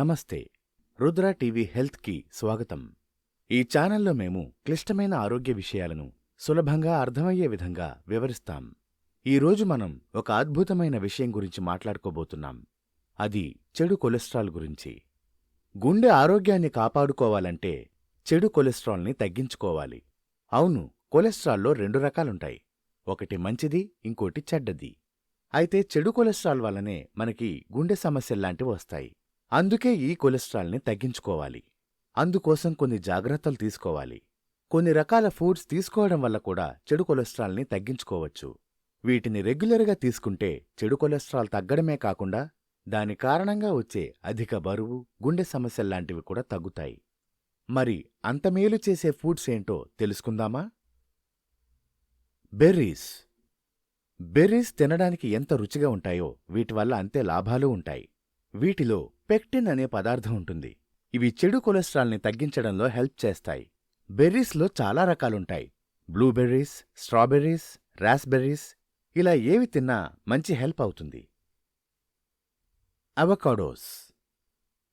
నమస్తే. రుద్ర టీవీ హెల్త్కి స్వాగతం. ఈ ఛానల్లో మేము క్లిష్టమైన ఆరోగ్య విషయాలను సులభంగా అర్థమయ్యే విధంగా వివరిస్తాం. ఈరోజు మనం ఒక అద్భుతమైన విషయం గురించి మాట్లాడుకోబోతున్నాం. అది చెడు కొలెస్ట్రాల్ గురించి. గుండె ఆరోగ్యాన్ని కాపాడుకోవాలంటే చెడు కొలెస్ట్రాల్ని తగ్గించుకోవాలి. అవును కొలెస్ట్రాల్లో రెండు రకాలుంటాయి. ఒకటి మంచిది ఇంకోటి చెడ్డది. అయితే చెడు కొలెస్ట్రాల్ వల్లనే మనకి గుండె సమస్యల్లాంటివి వస్తాయి. అందుకే ఈ కొలెస్ట్రాల్ని తగ్గించుకోవాలి. అందుకోసం కొన్ని జాగ్రత్తలు తీసుకోవాలి. కొన్ని రకాల ఫుడ్స్ తీసుకోవడం వల్ల కూడా చెడు కొలెస్ట్రాల్ని తగ్గించుకోవచ్చు. వీటిని రెగ్యులర్గా తీసుకుంటే చెడు కొలెస్ట్రాల్ తగ్గడమే కాకుండా దాని కారణంగా వచ్చే అధిక బరువు గుండె సమస్యల్లాంటివి కూడా తగ్గుతాయి. మరి అంత మేలు చేసే ఫుడ్స్ ఏంటో తెలుసుకుందామా? బెర్రీస్. బెర్రీస్ తినడానికి ఎంత రుచిగా ఉంటాయో వీటి వల్ల అంతే లాభాలు ఉంటాయి. వీటిలో పెక్టిన్ అనే పదార్థం ఉంటుంది. ఇవి చెడు కొలెస్ట్రాల్ని తగ్గించడంలో హెల్ప్ చేస్తాయి. బెర్రీస్లో చాలా రకాలుంటాయి. బ్లూబెర్రీస్ స్ట్రాబెర్రీస్ రాస్బెర్రీస్ ఇలా ఏవి తిన్నా మంచి హెల్ప్ అవుతుంది. అవకాడోస్.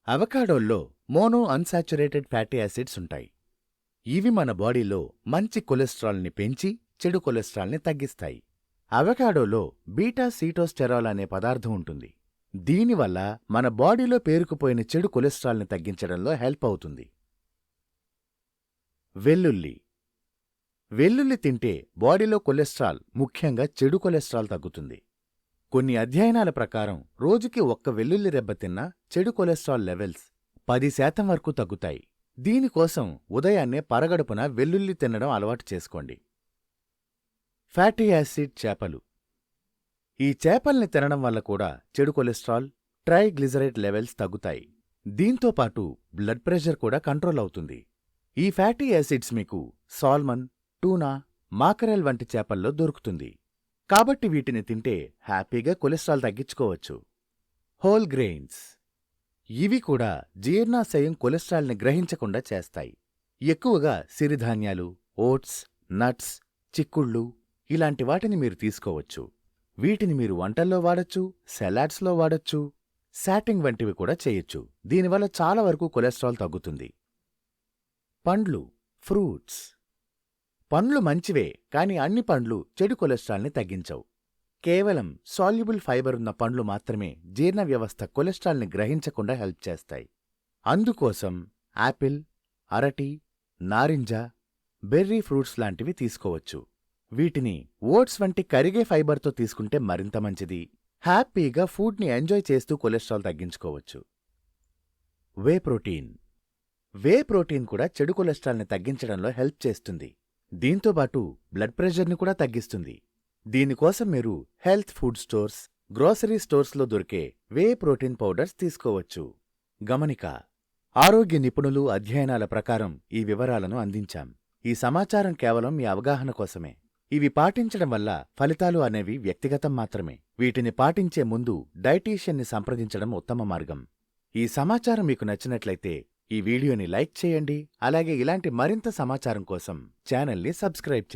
అవకాడోల్లో మోనో అన్సాచురేటెడ్ ఫ్యాటీ యాసిడ్స్ ఉంటాయి. ఇవి మన బాడీలో మంచి కొలెస్ట్రాల్ని పెంచి చెడు కొలెస్ట్రాల్ని తగ్గిస్తాయి. అవకాడోలో బీటా సీటోస్టెరాల్ అనే పదార్థం ఉంటుంది. దీనివల్ల మన బాడీలో పేరుకుపోయిన చెడు కొలెస్ట్రాల్ని తగ్గించడంలో హెల్ప్ అవుతుంది. వెల్లుల్లి. వెల్లుల్లి తింటే బాడీలో కొలెస్ట్రాల్ ముఖ్యంగా చెడు కొలెస్ట్రాల్ తగ్గుతుంది. కొన్ని అధ్యయనాల ప్రకారం రోజుకి ఒక్క వెల్లుల్లి రెబ్బ తిన్నా చెడు కొలెస్ట్రాల్ లెవెల్స్ పది శాతం వరకు తగ్గుతాయి. దీనికోసం ఉదయాన్నే పరగడుపున వెల్లుల్లి తినడం అలవాటు చేసుకోండి. ఫ్యాటీ యాసిడ్ చేపలు. ఈ చేపల్ని తినడం వల్ల కూడా చెడు కొలెస్ట్రాల్ ట్రైగ్లిజరైడ్ లెవెల్స్ తగ్గుతాయి. దీంతో పాటు బ్లడ్ ప్రెషర్ కూడా కంట్రోల్ అవుతుంది. ఈ ఫ్యాటీ యాసిడ్స్ మీకు సాల్మన్ టూనా మాకరెల్ వంటి చేపల్లో దొరుకుతుంది. కాబట్టి వీటిని తింటే హ్యాపీగా కొలెస్ట్రాల్ తగ్గించుకోవచ్చు. Whole grains. ఇవి కూడా జీర్ణాశయం కొలెస్ట్రాల్ని గ్రహించకుండా చేస్తాయి. ఎక్కువగా సిరిధాన్యాలు ఓట్స్ నట్స్ చిక్కుళ్ళు ఇలాంటి వాటిని మీరు తీసుకోవచ్చు. వీటిని మీరు వంటల్లో వాడచ్చు సెలాడ్స్లో వాడచ్చు శాటింగ్ వంటివి కూడా చేయొచ్చు. దీనివల్ల చాలా వరకు కొలెస్ట్రాల్ తగ్గుతుంది. పండ్లు ఫ్రూట్స్. పండ్లు మంచివే కాని అన్ని పండ్లు చెడు కొలెస్ట్రాల్ని తగ్గించవు. కేవలం సాల్యుబుల్ ఫైబర్ ఉన్న పండ్లు మాత్రమే జీర్ణ వ్యవస్థ కొలెస్ట్రాల్ని గ్రహించకుండా హెల్ప్ చేస్తాయి. అందుకోసం యాపిల్ అరటి నారింజ బెర్రీ ఫ్రూట్స్ లాంటివి తీసుకోవచ్చు. వీటిని ఓట్స్ వంటి కరిగే ఫైబర్తో తీసుకుంటే మరింత మంచిది. హ్యాపీగా ఫుడ్ని ఎంజాయ్ చేస్తూ కొలెస్ట్రాల్ తగ్గించుకోవచ్చు. Whey protein. వే ప్రోటీన్ కూడా చెడు కొలెస్ట్రాల్ని తగ్గించడంలో హెల్ప్ చేస్తుంది. దీంతోపాటు బ్లడ్ ప్రెషర్ని కూడా తగ్గిస్తుంది. దీనికోసం మీరు హెల్త్ ఫుడ్ స్టోర్స్ గ్రోసరీ స్టోర్స్లో దొరికే వే ప్రోటీన్ పౌడర్స్ తీసుకోవచ్చు. గమనిక. ఆరోగ్య నిపుణులు అధ్యయనాల ప్రకారం ఈ వివరాలను అందించాం. ఈ సమాచారం కేవలం మీ అవగాహన కోసమే. ఇవి పాటించడం వల్ల ఫలితాలు అనేవి వ్యక్తిగతం మాత్రమే. వీటిని పాటించే ముందు డైటీషియన్ని సంప్రదించడం ఉత్తమ మార్గం. ఈ సమాచారం మీకు నచ్చినట్లయితే ఈ వీడియోని లైక్ చేయండి అలాగే ఇలాంటి మరింత సమాచారం కోసం ఛానల్ని సబ్స్క్రైబ్ చేయండి.